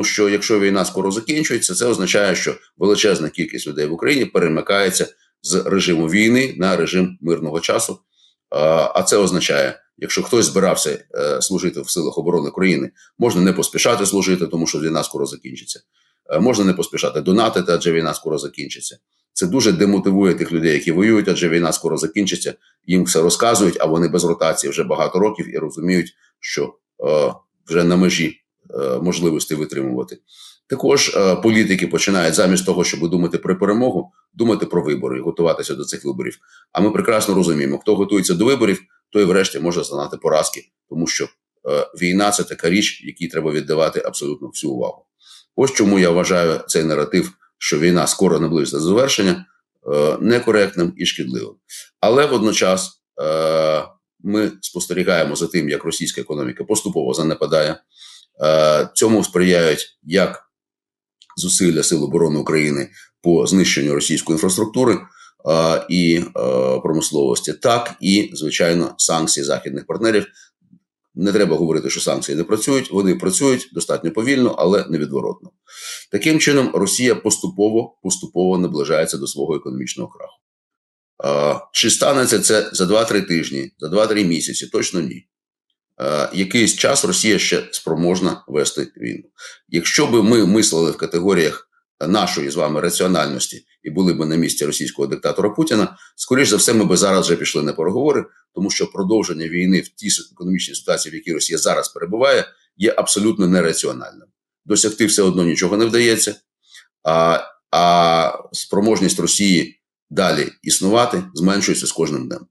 Тому що якщо війна скоро закінчується, це означає, що величезна кількість людей в Україні перемикається з режиму війни на режим мирного часу. А це означає, якщо хтось збирався е, служити в силах оборони країни, можна не поспішати служити, тому що війна скоро закінчиться. Е, можна не поспішати донатити, адже війна скоро закінчиться. Це дуже демотивує тих людей, які воюють, адже війна скоро закінчиться. Їм все розказують, а вони без ротації вже багато років і розуміють, що е, вже на межі е, можливості витримувати. Також е, політики починають замість того, щоб думати про перемогу, думати про вибори і готуватися до цих виборів. А ми прекрасно розуміємо, хто готується до виборів, той, врешті, може зазнати поразки, тому що е, війна це така річ, якій треба віддавати абсолютно всю увагу. Ось чому я вважаю цей наратив, що війна скоро наблизиться до завершення, некоректним і шкідливим. Але водночас ми спостерігаємо за тим, як російська економіка поступово занепадає. Е, цьому сприяють як зусилля Сил оборони України по знищенню російської інфраструктури е, і е, промисловості, так і звичайно санкції західних партнерів. Не треба говорити, що санкції не працюють. Вони працюють достатньо повільно, але невідворотно. Таким чином, Росія поступово поступово наближається до свого економічного краху. Чи станеться це за 2-3 тижні, за 2-3 місяці? Точно ні. Е, якийсь час Росія ще спроможна вести війну. Якщо би ми мислили в категоріях нашої з вами раціональності і були б на місці російського диктатора Путіна, скоріш за все, ми би зараз вже пішли на переговори, тому що продовження війни в тій економічній ситуації, в якій Росія зараз перебуває, є абсолютно нераціональним. Досягти все одно нічого не вдається, а, а спроможність Росії далі існувати зменшується з кожним днем.